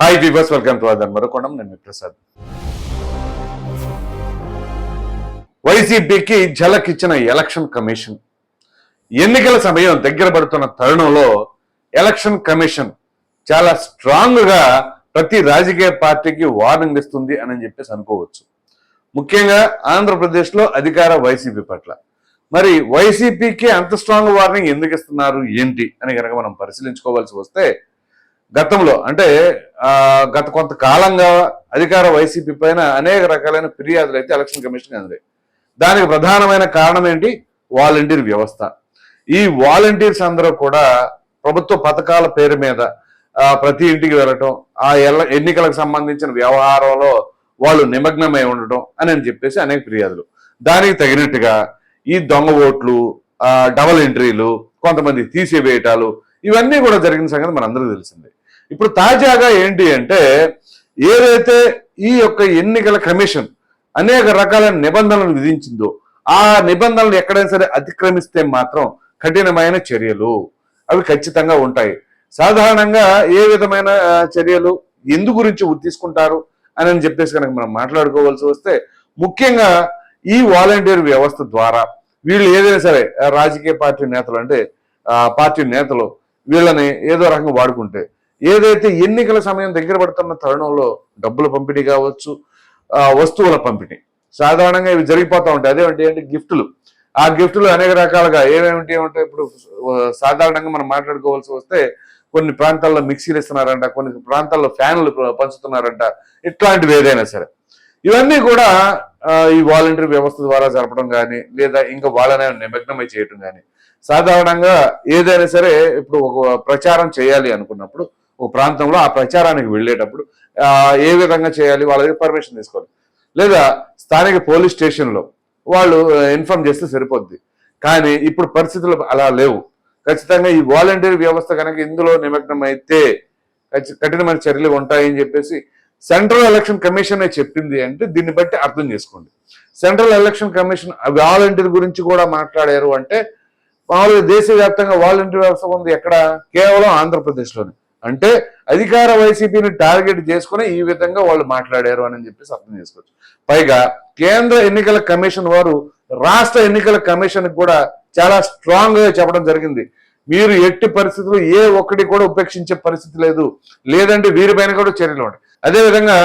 Hi viewers welcome to other మరొకొండం నేను ప్రసాద్ వైసీపీకి ఝలక్ ఇచ్చిన ఎలక్షన్ కమిషన్ ఎన్నికల సమయం దగ్గర పడుతున్న తరుణంలో ఎలక్షన్ కమిషన్ చాలా స్ట్రాంగ్గా ప్రతి రాజకీయ పార్టీకి వార్నింగ్ ఇస్తుంది అని చెప్పేసి అనుకోవచ్చు. ముఖ్యంగా ఆంధ్రప్రదేశ్లో అధికార వైసీపీ పట్ల. మరి వైసీపీకి అంత స్ట్రాంగ్ వార్నింగ్ ఎందుకు ఇస్తున్నారు? ఏంటి? అని కనుక మనం పరిశీలించుకోవాల్సి వస్తే గతంలో అంటే గత కొంతకాలంగా అధికార వైసీపీ పైన అనేక రకాలైన ఫిర్యాదులు అయితే ఎలక్షన్ కమిషన్ అందాయి దానికి ప్రధానమైన కారణం ఏంటి? వాలంటీర్ వ్యవస్థ. ఈ వాలంటీర్స్ అందరూ కూడా ప్రభుత్వ పథకాల పేరు మీద ప్రతి ఇంటికి వెళ్ళటం ఆ ఎల్ల- ఎన్నికలకు సంబంధించిన వ్యవహారంలో వాళ్ళు నిమగ్నమై ఉండటం అని అని చెప్పేసి అనేక ఫిర్యాదులు. దానికి తగినట్టుగా ఈ దొంగ ఓట్లు డబల్ ఎంట్రీలు కొంతమంది తీసివేయటాలు ఇవన్నీ కూడా జరిగిన సంగతి మనందరికీ తెలిసిందే. ఇప్పుడు తాజాగా ఏంటి అంటే ఏదైతే ఈ యొక్క ఎన్నికల కమిషన్ అనేక రకాలైన నిబంధనలు విధించిందో ఆ నిబంధనలు ఎక్కడైనా సరే అతిక్రమిస్తే మాత్రం కఠినమైన చర్యలు. అవి ఖచ్చితంగా ఉంటాయి. సాధారణంగా ఏ విధమైన చర్యలు ఎందు గురించి తీసుకుంటారు అని అని చెప్పేసి కనుక మనం మాట్లాడుకోవాల్సి వస్తే ముఖ్యంగా ఈ వాలంటీర్ వ్యవస్థ ద్వారా వీళ్ళు ఏదైనా సరే రాజకీయ పార్టీ నేతలు అంటే పార్టీ నేతలు వీళ్ళని ఏదో రకంగా వాడుకుంటే ఏదైతే ఎన్నికల సమయం దగ్గర పడుతున్న తరుణంలో డబ్బుల పంపిణీ కావచ్చు వస్తువుల పంపిణీ. సాధారణంగా ఇవి జరిగిపోతూ ఉంటాయి. అదేమిటి అంటే గిఫ్టులు. ఆ గిఫ్టులు అనేక రకాలుగా ఏమేమిటి ఏమంటే ఇప్పుడు సాధారణంగా మనం మాట్లాడుకోవాల్సి వస్తే కొన్ని ప్రాంతాల్లో మిక్సీలు ఇస్తున్నారంట కొన్ని ప్రాంతాల్లో ఫ్యాన్లు పంచుతున్నారంట ఇట్లాంటివి ఏదైనా సరే. ఇవన్నీ కూడా ఈ వాలంటీర్ వ్యవస్థ ద్వారా జరపడం కానీ లేదా ఇంకా వాళ్ళనే నిమగ్నమై చేయటం కానీ సాధారణంగా ఏదైనా సరే ఇప్పుడు ఒక ప్రచారం చేయాలి అనుకున్నప్పుడు ఒక ప్రాంతంలో ఆ ప్రచారానికి వెళ్ళేటప్పుడు ఏ విధంగా చేయాలి వాళ్ళ దగ్గర పర్మిషన్ తీసుకోవాలి. లేదా స్థానిక పోలీస్ స్టేషన్లో వాళ్ళు ఇన్ఫార్మ్ చేస్తే సరిపోద్ది. కానీ ఇప్పుడు పరిస్థితులు అలా లేవు. ఖచ్చితంగా ఈ వాలంటీర్ వ్యవస్థ కనుక ఇందులో నిమగ్నం అయితే కఠినమైన చర్యలు ఉంటాయని చెప్పేసి సెంట్రల్ ఎలక్షన్ కమిషన్ చెప్పింది అంటే దీన్ని బట్టి అర్థం చేసుకోండి. సెంట్రల్ ఎలక్షన్ కమిషన్ వాలంటీర్ గురించి కూడా మాట్లాడారు అంటే మామూలుగా దేశవ్యాప్తంగా వాలంటీర్ వ్యవస్థ ఉంది ఎక్కడ? కేవలం ఆంధ్రప్రదేశ్లోనే. అంటే అధికార వైసీపీని టార్గెట్ చేసుకుని ఈ విధంగా వాళ్ళు మాట్లాడారు అని చెప్పేసి అర్థం చేసుకోవచ్చు. పైగా కేంద్ర ఎన్నికల కమిషన్ వారు రాష్ట్ర ఎన్నికల కమిషన్ కూడా చాలా స్ట్రాంగ్గా చెప్పడం జరిగింది. మీరు ఎట్టి పరిస్థితుల్లో ఏ ఒక్కటి కూడా ఉపేక్షించే పరిస్థితి లేదు. లేదంటే వీరిపైన కూడా చర్యలు ఉంటాయి. అదేవిధంగా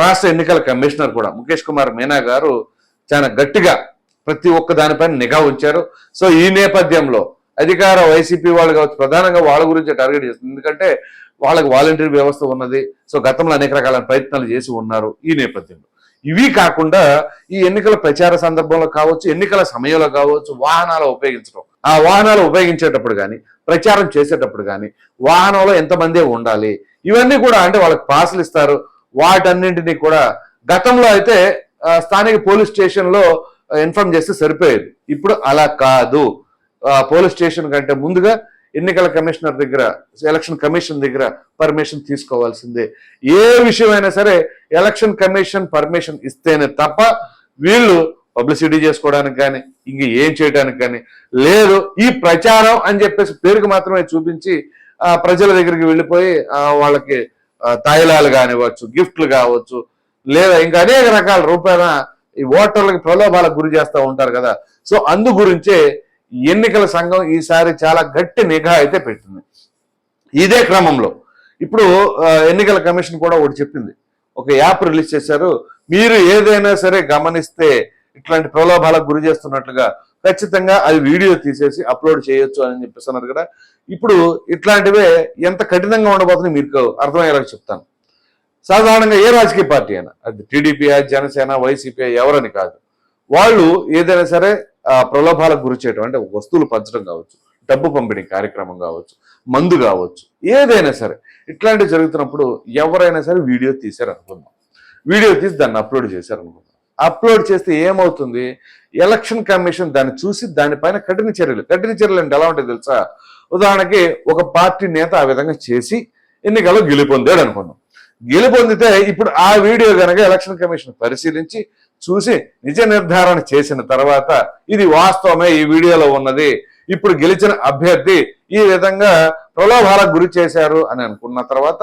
రాష్ట్ర ఎన్నికల కమిషనర్ కూడా ముఖేష్ కుమార్ మీనా గారు చాలా గట్టిగా ప్రతి ఒక్క దానిపైన నిఘా ఉంచారు. సో ఈ నేపథ్యంలో అధికార వైసీపీ వాళ్ళు కావచ్చు ప్రధానంగా వాళ్ళ గురించి టార్గెట్ చేస్తుంది. ఎందుకంటే వాళ్ళకి వాలంటీర్ వ్యవస్థ ఉన్నది. సో గతంలో అనేక రకాల ప్రయత్నాలు చేసి ఉన్నారు ఈ నేపథ్యంలో. ఇవి కాకుండా ఈ ఎన్నికల ప్రచార సందర్భంలో కావచ్చు ఎన్నికల సమయంలో కావచ్చు వాహనాలు ఉపయోగించడం. ఆ వాహనాలు ఉపయోగించేటప్పుడు కానీ ప్రచారం చేసేటప్పుడు కానీ వాహనంలో ఎంతమంది ఉండాలి? ఇవన్నీ కూడా అంటే వాళ్ళకి పాసులు ఇస్తారు. వాటన్నింటినీ కూడా గతంలో అయితే స్థానిక పోలీస్ స్టేషన్లో ఇన్ఫార్మ్ చేస్తే సరిపోయేది. ఇప్పుడు అలా కాదు. పోలీస్ స్టేషన్ కంటే ముందుగా ఎన్నికల కమిషనర్ దగ్గర ఎలక్షన్ కమిషన్ దగ్గర పర్మిషన్ తీసుకోవాల్సిందే. ఏ విషయమైనా సరే ఎలక్షన్ కమిషన్ పర్మిషన్ ఇస్తేనే తప్ప వీళ్ళు పబ్లిసిటీ చేసుకోవడానికి కానీ ఇంక ఏం చేయడానికి కానీ లేదు. ఈ ప్రచారం అని చెప్పేసి పేరుకు మాత్రమే చూపించి ప్రజల దగ్గరికి వెళ్ళిపోయి వాళ్ళకి తైలాలు తాయిలాలు కానివ్వచ్చు గిఫ్ట్లు కావచ్చు లేదా ఇంకా అనేక రకాల రూపాయన ఈ ఓటర్లకు ప్రలోభాలకు గురి చేస్తూ ఉంటారు కదా. సో అందు గురించే ఎన్నికల సంఘం ఈసారి చాలా గట్టి నిఘా అయితే పెట్టింది. ఇదే క్రమంలో. ఇప్పుడు ఎన్నికల కమిషన్ కూడా ఒకటి చెప్పింది. ఒక యాప్ రిలీజ్ చేశారు. మీరు ఏదైనా సరే గమనిస్తే ఇట్లాంటి ప్రలోభాలకు గురి చేస్తున్నట్లుగా ఖచ్చితంగా అది వీడియో తీసేసి అప్లోడ్ చేయొచ్చు అని చెప్పిస్తున్నారు కదా. ఇప్పుడు ఇట్లాంటివే ఎంత కఠినంగా ఉండబోతుంది మీకు అర్థమయ్యేలా చెప్తాను. సాధారణంగా ఏ రాజకీయ పార్టీ అయినా అది టీడీపీ జనసేన వైసీపీ ఎవరని కాదు. వాళ్ళు ఏదైనా సరే ప్రలోభాలకు గురి చేయడం అంటే వస్తువులు పంచడం కావచ్చు డబ్బు పంపిణీ కార్యక్రమం కావచ్చు మందు కావచ్చు ఏదైనా సరే. ఇట్లాంటివి జరుగుతున్నప్పుడు ఎవరైనా సరే వీడియో తీశారు అనుకుందాం వీడియో తీసి దాన్ని అప్లోడ్ చేశారు అనుకుందాం అప్లోడ్ చేస్తే ఏమవుతుంది? ఎలక్షన్ కమిషన్ దాన్ని చూసి దానిపైన కఠిన చర్యలు. కఠిన చర్యలు అంటే ఎలా ఉంటాయి తెలుసా? ఉదాహరణకి ఒక పార్టీ నేత ఆ విధంగా చేసి ఎన్నికల్లో గెలుపొందాడు అనుకుందాం గెలుపొందితే ఇప్పుడు ఆ వీడియో గనక ఎలక్షన్ కమిషన్ పరిశీలించి చూసి నిజ నిర్ధారణ చేసిన తర్వాత ఇది వాస్తవమే ఈ వీడియోలో ఉన్నది. ఇప్పుడు గెలిచిన అభ్యర్థి ఈ విధంగా ప్రలోభాలకు గురి చేశారు అని అనుకున్న తర్వాత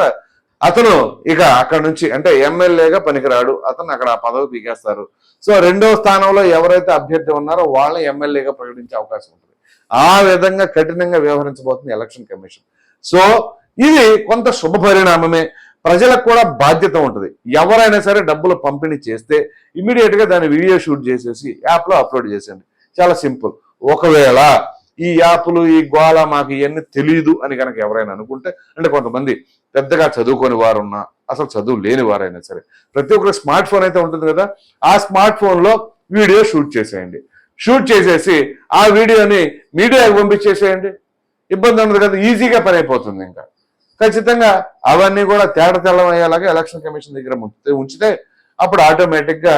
అతను ఇక అక్కడ నుంచి అంటే ఎమ్మెల్యేగా పనికిరాడు. అతను అక్కడ ఆ పదవి పీకేస్తారు. సో రెండో స్థానంలో ఎవరైతే అభ్యర్థి ఉన్నారో వాళ్ళని ఎమ్మెల్యేగా ప్రకటించే అవకాశం ఉంటుంది. ఆ విధంగా కఠినంగా వ్యవహరించబోతుంది ఎలక్షన్ కమిషన్. సో ఇది కొంత శుభ పరిణామమే ప్రజలకు కూడా బాధ్యత ఉంటుంది. ఎవరైనా సరే డబ్బులు పంపిణీ చేస్తే ఇమీడియట్గా దాన్ని వీడియో షూట్ చేసేసి యాప్లో అప్లోడ్ చేసేయండి. చాలా సింపుల్. ఒకవేళ ఈ యాప్లు ఈ గోళ మాకు ఇవన్నీ తెలియదు అని కనుక ఎవరైనా అనుకుంటే అంటే కొంతమంది పెద్దగా చదువుకొని వారు ఉన్నా అసలు చదువు లేని వారైనా సరే ప్రతి ఒక్కరు స్మార్ట్ ఫోన్ అయితే ఉంటుంది కదా ఆ స్మార్ట్ ఫోన్లో వీడియో షూట్ చేసేయండి. షూట్ చేసేసి ఆ వీడియోని మీడియాకి పంపించేసేయండి. ఇబ్బంది ఉండదు కదా ఈజీగా పని అయిపోతుంది ఇంకా. ఖచ్చితంగా అవన్నీ కూడా తేట తెల్లం అయ్యేలాగా ఎలక్షన్ కమిషన్ దగ్గర ఉంచితే ఉంచితే అప్పుడు ఆటోమేటిక్గా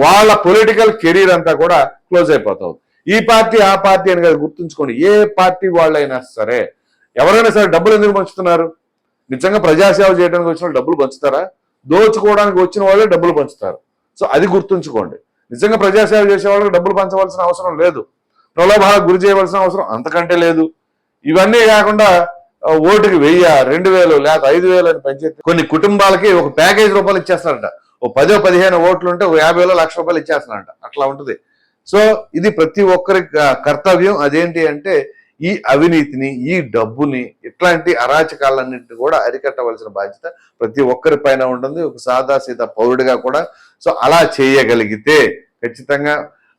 వాళ్ళ పొలిటికల్ కెరీర్ అంతా కూడా క్లోజ్ అయిపోతుంది ఈ పార్టీ ఆ పార్టీ అని కదా గుర్తుంచుకోండి ఏ పార్టీ వాళ్ళైనా సరే ఎవరైనా సరే డబ్బులు ఎందుకు పంచుతున్నారు? నిజంగా ప్రజాసేవ చేయడానికి వచ్చిన వాళ్ళు డబ్బులు పంచుతారా? దోచుకోవడానికి వచ్చిన వాళ్ళే డబ్బులు పంచుతారు. సో అది గుర్తుంచుకోండి. నిజంగా ప్రజాసేవ చేసే వాళ్ళకి డబ్బులు పంచవలసిన అవసరం లేదు. ప్రలోభాలకు గురి చేయవలసిన అవసరం అంతకంటే లేదు. ఇవన్నీ కాకుండా ఓటుకి వెయ్యి రెండు వేలు లేక ఐదు వేలు అని పంచాయతీ కొన్ని కుటుంబాలకి ఒక ప్యాకేజ్ రూపాయలు ఇచ్చేస్తారంట ఓ పదో పదిహేను ఓట్లు ఉంటే ఒక యాభై వేలు లక్ష రూపాయలు ఇచ్చేస్తున్నారంట. అట్లా ఉంటుంది. సో ఇది ప్రతి ఒక్కరి కర్తవ్యం అదేంటి అంటే ఈ అవినీతిని ఈ డబ్బుని ఇట్లాంటి అరాచకాలన్నింటినీ కూడా అరికట్టవలసిన బాధ్యత ప్రతి ఒక్కరి పైన ఉంటుంది. ఒక సాదా సీదా పౌరుడిగా కూడా. సో అలా చేయగలిగితే ఖచ్చితంగా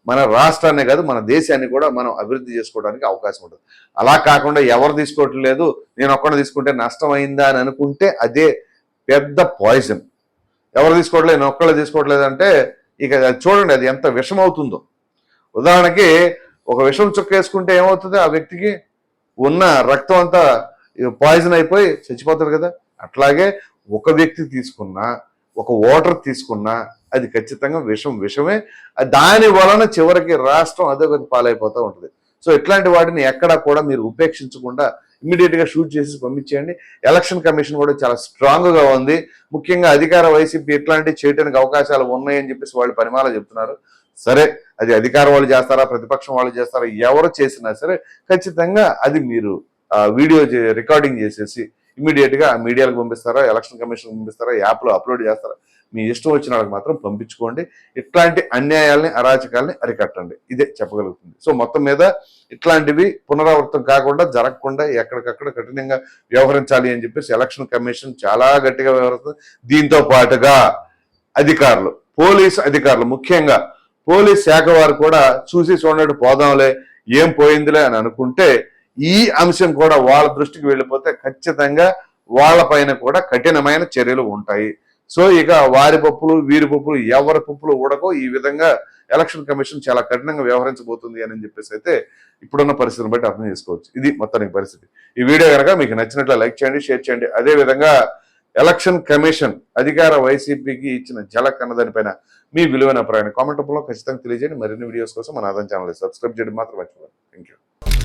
మన రాష్ట్రాన్ని కాదు మన దేశాన్ని కూడా మనం అభివృద్ధి చేసుకోవడానికి అవకాశం ఉంటుంది. అలా కాకుండా ఎవరు తీసుకోవట్లేదు నేను ఒక్కడ తీసుకుంటే నష్టం అయిందా అని అనుకుంటే అదే పెద్ద పాయిజన్ ఎవరు తీసుకోవట్లేదు నేను ఒక్కళ్ళు తీసుకోవట్లేదు అంటే ఇక అది చూడండి అది ఎంత విషం అవుతుందో ఉదాహరణకి ఒక విషం చుక్క వేసుకుంటే ఏమవుతుంది? ఆ వ్యక్తికి ఉన్న రక్తం అంతా పాయిజన్ అయిపోయి చచ్చిపోతాడు కదా. అట్లాగే ఒక వ్యక్తి తీసుకున్నా ఒక ఓటర్ తీసుకున్నా అది ఖచ్చితంగా విషం విషమే. దాని వలన చివరికి రాష్ట్రం అధోగతి పాలైపోతూ ఉంటుంది. సో ఇట్లాంటి వాటిని ఎక్కడా కూడా మీరు ఉపేక్షించకుండా ఇమ్మీడియట్గా షూట్ చేసి పంపించేయండి. ఎలక్షన్ కమిషన్ కూడా చాలా స్ట్రాంగ్గా ఉంది. ముఖ్యంగా అధికార వైసీపీ ఇట్లాంటివి చేయడానికి అవకాశాలు ఉన్నాయని చెప్పేసి వాళ్ళు పరిమాణాలు చెప్తున్నారు. సరే అది అధికార వాళ్ళు చేస్తారా ప్రతిపక్షం వాళ్ళు చేస్తారా ఎవరు చేసినా సరే ఖచ్చితంగా అది మీరు వీడియో రికార్డింగ్ చేసేసి ఇమీడియట్గా మీడియాలకు పంపిస్తారా ఎలక్షన్ కమిషన్ పంపిస్తారా యాప్లో అప్లోడ్ చేస్తారా మీ ఇష్టం వచ్చిన వాళ్ళకి మాత్రం పంపించుకోండి. ఇట్లాంటి అన్యాయాల్ని అరాచకాల్ని అరికట్టండి. ఇదే చెప్పగలుగుతుంది. సో మొత్తం మీద ఇట్లాంటివి పునరావృతం కాకుండా జరగకుండా ఎక్కడికక్కడ కఠినంగా వ్యవహరించాలి అని చెప్పేసి ఎలక్షన్ కమిషన్ చాలా గట్టిగా వ్యవహరిస్తుంది. దీంతో పాటుగా అధికారులు పోలీస్ అధికారులు ముఖ్యంగా పోలీస్ శాఖ వారు కూడా చూసి చూడండి పోదాంలే ఏం పోయిందిలే అని అనుకుంటే ఈ అంశం కూడా వాళ్ళ దృష్టికి వెళ్ళిపోతే ఖచ్చితంగా వాళ్ళ పైన కూడా కఠినమైన చర్యలు ఉంటాయి. సో ఇక వారి పప్పులు వీరి పప్పులు ఎవరి పప్పులు ఉడకో ఈ విధంగా ఎలక్షన్ కమిషన్ చాలా కఠినంగా వ్యవహరించబోతుంది అని చెప్పేసి అయితే ఇప్పుడున్న పరిస్థితిని బట్టి అర్థం చేసుకోవచ్చు. ఇది మొత్తానికి పరిస్థితి. ఈ వీడియో కనుక మీకు నచ్చినట్లు లైక్ చేయండి షేర్ చేయండి. అదే విధంగా ఎలక్షన్ కమిషన్ అధికార వైసీపీకి ఇచ్చిన జలక్ అన్నదానిపైన మీ విలువైన అభిప్రాయాన్ని కామెంట్ రూపంలో ఖచ్చితంగా తెలియజేయండి. మరిన్ని వీడియోస్ కోసం మన ఆదాయం ఛానల్ సబ్స్క్రైబ్ చేయడం మాత్రం మర్చిపోండి థ్యాంక్ యూ